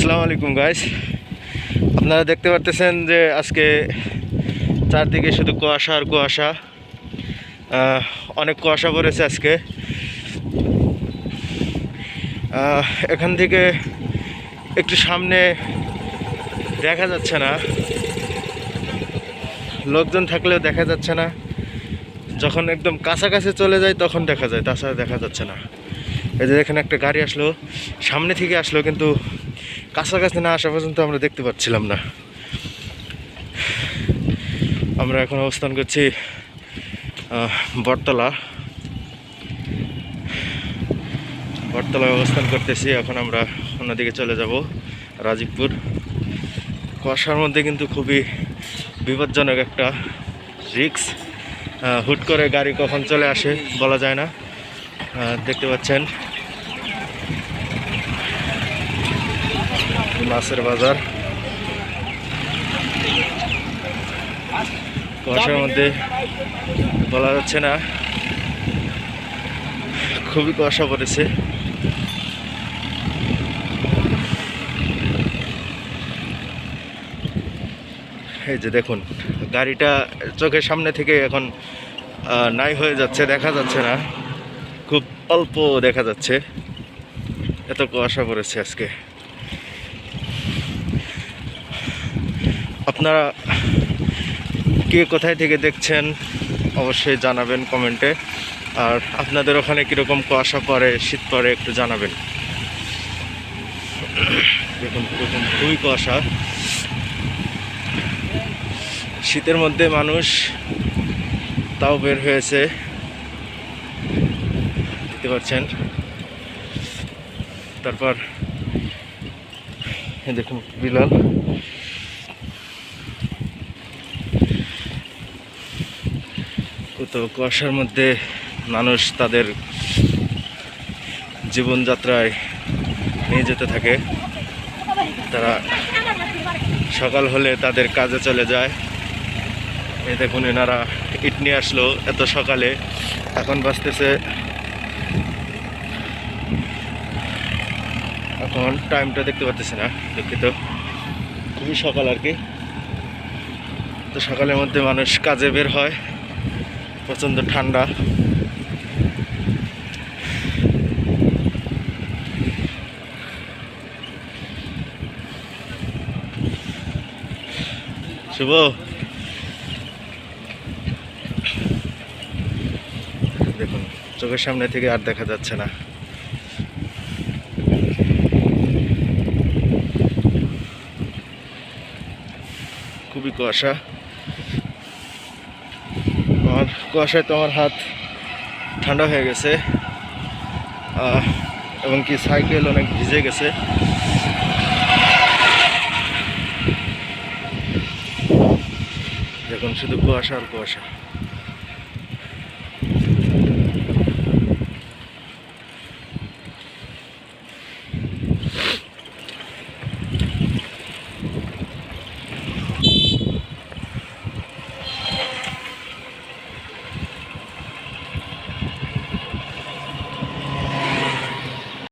আসসালামু আলাইকুম গাইস আপনারা দেখতে পারতেছেন যে আজকে চারদিকে শুধু কুয়াশা আর কুয়াশা। অনেক কুয়াশা পড়েছে আজকে। এখান থেকে একটু সামনে দেখা যাচ্ছে না। লোকজন থাকলেও দেখা যাচ্ছে না। যখন একদম কাছাকাছি চলে যায় তখন দেখা যায়, তাছাড়া দেখা যাচ্ছে না। এই যে এখানে একটা গাড়ি আসলো, সামনে থেকে আসলো, কিন্তু কাছাকাছি না আসা পর্যন্ত আমরা দেখতে পাচ্ছিলাম না। আমরা এখন অবস্থান করছি বটতলা। বটতলায় অবস্থান করতেছি, এখন আমরা অন্যদিকে চলে যাব, রাজীবপুর। কুয়াশার মধ্যে কিন্তু খুবই বিপজ্জনক একটা রিক্স হুট করে গাড়ি কখন চলে আসে বলা যায় না। দেখতে পাচ্ছেন। মাছের বাজার। কুয়াশার মধ্যে বলা যাচ্ছে না। খুবই কুয়াশা পড়েছে। এই যে দেখুন, গাড়িটা চোখের সামনে থেকে এখন নাই হয়ে যাচ্ছে, দেখা যাচ্ছে না। খুব অল্প দেখা যাচ্ছে। এত কুয়াশা পড়েছে আজকে। আপনারা কে কোথায় থেকে দেখছেন, অবশ্যই জানাবেন কমেন্টে। আর আপনাদের ওখানে কীরকম কুয়াশা পড়ে, শীত পড়ে, একটু জানাবেন। দেখুন দেখুন খুবই কুয়াশা। শীতের মধ্যে মানুষ তাও বের হয়েছে। দেখতে পাচ্ছেন। তারপর দেখুন, বিলাল। তো কুয়াশার মধ্যে মানুষ তাদের জীবনযাত্রায় নিয়ে যেতে থাকে। তারা সকাল হলে তাদের কাজে চলে যায়। এই দেখুন এনারা ইট নিয়ে আসলো এত সকালে। এখন বাঁচতেছে এখন টাইমটা দেখতে পাচ্তেছি না, দুঃখিত। খুবই সকাল আর কি। তো সকালের মধ্যে মানুষ কাজে বের হয়। প্রচণ্ড ঠান্ডা। শুভ। দেখুন চোখের সামনে থেকে আর দেখা যাচ্ছে না। খুবই কুয়াশা। কুয়াশায় তোমার হাত ঠান্ডা হয়ে গেছে। এবং কি সাইকেল অনেক ভিজে গেছে। দেখুন, শুধু কুয়াশা আর কুয়াশা।